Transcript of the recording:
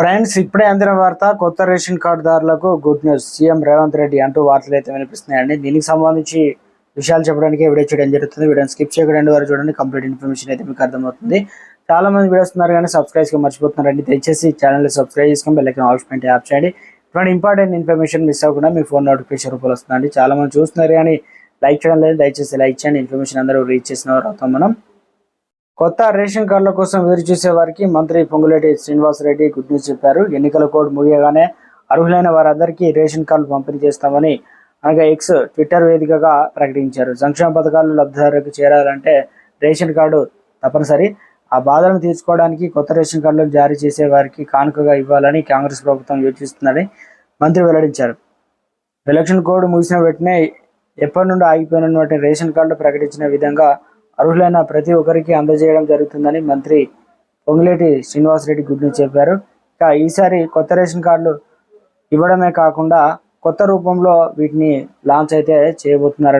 Friends ఇప్పుడే అందిన వార్త కొత్త ration కార్డుదారులకు good news. CM Revanth Reddy అంటూ వార్తలు అయితే వినిపిస్తున్నాయండి. దీనికి సంబంధించి విషయాలు చెప్పడానికి వీడియో చేయడం జరుగుతుంది. వీడియోని స్కిప్ చేయకండి వారు చూడండి. కంప్లీట్ ఇన్ఫర్మేషన్ అయితే మీకు అర్థమవుతుంది. చాలా మంది వీడియోస్ ఉన్నారు కానీ సబ్స్క్రైబ్ మర్చిపోతున్నారండి. దయచేసి ఛానల్ సబ్స్క్రైబ్ చేసుకొని బెల్లైకన్ ఆప్షన్ యాప్ చేయండి. ఇటువంటి ఇంపార్టెంట్ ఇన్ఫర్మేషన్ మిస్ అవ్వకుండా మీ ఫోన్ నోటిఫికేషన్ రూపంలో వస్తుందండి. చాలా మంది చూస్తున్నారు కానీ లైక్ చేయడం లేదు. దయచేసి లైక్ చేయండి. ఇన్ఫర్మేషన్ అందరూ రీచ్ చేసిన వారు అవుతాం మనం. కొత్త రేషన్ కార్డుల కోసం ఎదురు చూసే వారికి మంత్రి పొంగులేటి శ్రీనివాసరెడ్డి గుడ్ న్యూస్ చెప్పారు. ఎన్నికల కోడ్ ముగియగానే అర్హులైన వారందరికీ రేషన్ కార్డులు పంపిణీ చేస్తామని అనగా ఎక్స్ ట్విట్టర్ వేదికగా ప్రకటించారు. సంక్షేమ పథకాలు లబ్ధిదారులకు చేరాలంటే రేషన్ కార్డు తప్పనిసరి. ఆ బాధలను తీర్చుకోవడానికి కొత్త రేషన్ కార్డులను జారీ చేసే వారికి కానుకగా ఇవ్వాలని కాంగ్రెస్ ప్రభుత్వం యోచిస్తుందని మంత్రి వెల్లడించారు. ఎలక్షన్ కోడ్ ముగిసిన వెంటనే ఎప్పటి నుండి ఆగిపోయినటువంటి రేషన్ కార్డులు ప్రకటించిన విధంగా అర్హులైన ప్రతి ఒక్కరికి అందజేయడం జరుగుతుందని మంత్రి పొంగులేటి శ్రీనివాసరెడ్డి గుడ్ చెప్పారు. ఇక ఈసారి కొత్త రేషన్ కార్డులు ఇవ్వడమే కాకుండా కొత్త రూపంలో వీటిని లాంచ్ అయితే చేయబోతున్నారట.